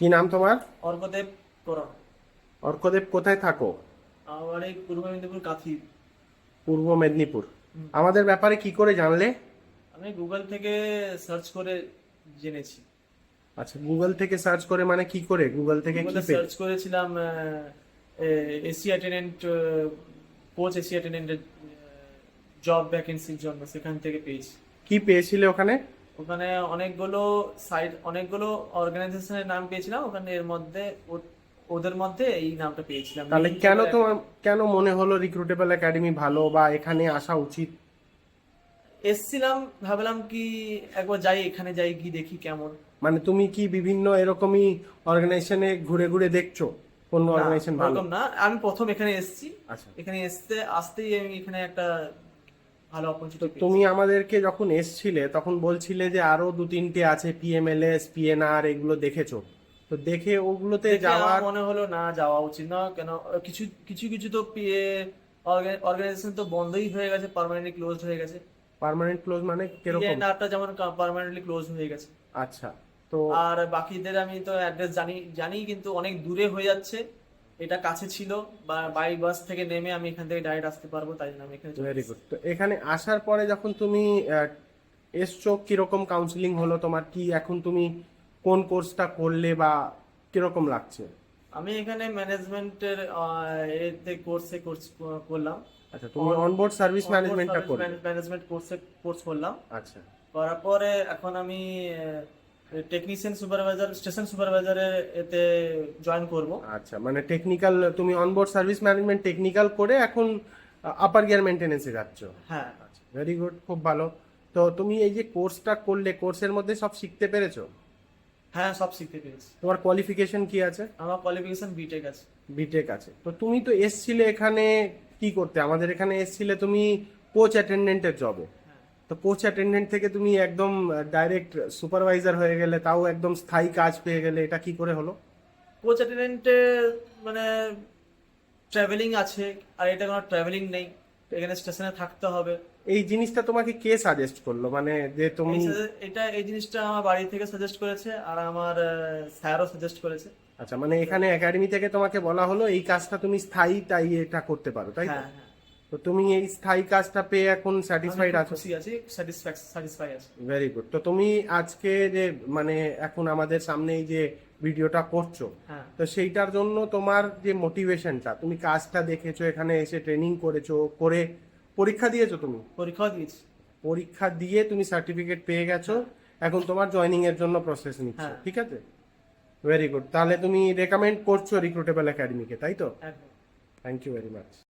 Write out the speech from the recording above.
কি নাম তোমার? অর্কদেব করা। অর্কদেব কোথায় থাকো? আমার এই পূর্ব মেদিনীপুর কাথি পূর্ব মেদিনীপুর। আমাদের ব্যাপারে কি করে জানলে? আমি গুগল থেকে সার্চ করে জেনেছি। আচ্ছা গুগল থেকে সার্চ করে মানে কি করে? গুগল থেকে কি সার্চ করেছিলাম এসি অ্যাটেন্ডেন্ট কোচ এসি অ্যাটেন্ডেন্টের জব ভ্যাকেন্সির জন্য সেখান থেকে পেয়েছি। কি পেয়েছিলে ওখানে? ওখানে অনেকগুলো সাইট অনেকগুলো অর্গানাইজেশনের নাম পেয়েছিলাম। ওখানে এর মধ্যে ওদের মধ্যে এই নামটা পেয়েছিলাম। তাহলে কেন তোমার কেন মনে হলো রিক্রুটেবল একাডেমি ভালো বা এখানে আসা উচিত? এসছিলাম ভাবলাম কি একবার যাই এখানে যাই কি দেখি কেমন। মানে তুমি কি বিভিন্ন এরকমই অর্গানাইজেশনে ঘুরে ঘুরে দেখছ? কোন অর্গানাইজেশন ভালো? না। আমি প্রথম এখানে এসেছি। আচ্ছা। এখানে আসতে আসতেই আমি এখানে একটা ভালো তো অপরচুনিটি তুমি আমাদেরকে যখন এসছিলে তখন বলছিলে যে আরও দু তিনটে আছে পিএমএলএস পিএনআর এগুলো দেখেছ। তো দেখে ওগুলোতে যাওয়ার মনে হলো না যাওয়া উচিত না। কেন কিছু কিছু কিছু তো অর্গানাইজেশন তো বন্ধই হয়ে গেছে পার্মানেন্টলি ক্লোজ হয়ে গেছে। পার্মানেন্ট ক্লোজ মানে কীরকম? পিএনআরটা যেমন পার্মানেন্টলি ক্লোজ হয়ে গেছে। আচ্ছা তো আর বাকিদের আমি তো অ্যাড্রেস জানি জানি কিন্তু অনেক দূরে হয়ে যাচ্ছে। এটা কাছে ছিল বা বাই বাস থেকে নেমে আমি এখান থেকে ডাইরেক্ট আসতে পারব তাই জন্য আমি এখানে ভেরি গুড তো এখানে আসার পরে যখন তুমি এসছো কীরকম কাউন্সিলিং হলো তোমার? কি এখন তুমি কোন কোর্সটা করলে বা কীরকম লাগছে? আমি এখানে ম্যানেজমেন্টের এতে কোর্সে কোর্স করলাম। আচ্ছা তুমি অনবোর্ড সার্ভিস ম্যানেজমেন্টটা করলে। ম্যানেজমেন্ট কোর্সে কোর্স করলাম। আচ্ছা। করার পরে এখন আমি টেকনিশিয়ান সুপারভাইজার স্টেশন সুপারভাইজারে এতে জয়েন করব। আচ্ছা মানে টেকনিক্যাল তুমি অনবোর্ড সার্ভিস ম্যানেজমেন্ট টেকনিক্যাল করে এখন আপার গিয়ার মেনটেনেন্সে যাচ্ছ। হ্যাঁ। ভেরি গুড খুব ভালো। তো তুমি এই যে কোর্সটা করলে কোর্সের মধ্যে সব শিখতে পেরেছ? হ্যাঁ সব শিখতে পেরেছি। তোমার কোয়ালিফিকেশন কি আছে? আমার কোয়ালিফিকেশন বিটেক আছে। বিটেক আছে। তো তুমি তো এসছিলে এখানে কি করতে? আমাদের এখানে এসছিলে তুমি কোচ অ্যাটেন্ডেন্টের জবে তো কোচ অ্যাটেন্ডেন্ট থেকে তুমি একদম ডাইরেক্ট সুপারভাইজার হয়ে গেলে তাও একদম স্থায়ী কাজ পেয়ে গেলে এটা কি করে হলো? কোচ অ্যাটেন্ডেন্টে মানে ট্রাভেলিং আছে আর এটা কোনো ট্রাভেলিং নেই এখানে স্টেশনে থাকতে হবে। এই জিনিসটা তোমাকে কে সাজেস্ট করল? মানে যে তুমি এটা এই জিনিসটা আমার বাড়ি থেকে সাজেস্ট করেছে আর আমার স্যারও সাজেস্ট করেছে। আচ্ছা মানে এখানে একাডেমি থেকে তোমাকে বলা হলো এই কাজটা তুমি স্থায়ী তাই এটা করতে পারো তাই হ্যাঁ হ্যাঁ। তো তুমি এই স্থায়ী কাজটা পেয়ে এখন স্যাটিসফাইড আছো? খুশি আছি স্যাটিসফাই আছি। ভেরি গুড তো তুমি আজকে যে মানে এখন আমাদের সামনে এই যে ভিডিওটা করছ হ্যাঁ। তো সেইটার জন্য তোমার যে মোটিভেশনটা তুমি কাজটা দেখেছ এখানে এসে ট্রেনিং করেছ করে পরীক্ষা দিয়েছ তুমি? পরীক্ষা দিয়েছি। পরীক্ষা দিয়ে তুমি সার্টিফিকেট পেয়ে গেছো এখন তোমার জয়নিং এর জন্য প্রসেস নিচ্ছ হ্যাঁ। ঠিক আছে? ভেরি গুড তাহলে তুমি রেকমেন্ড করছ রিক্রুটেবল একাডেমিকে তাই তো? Thank you very much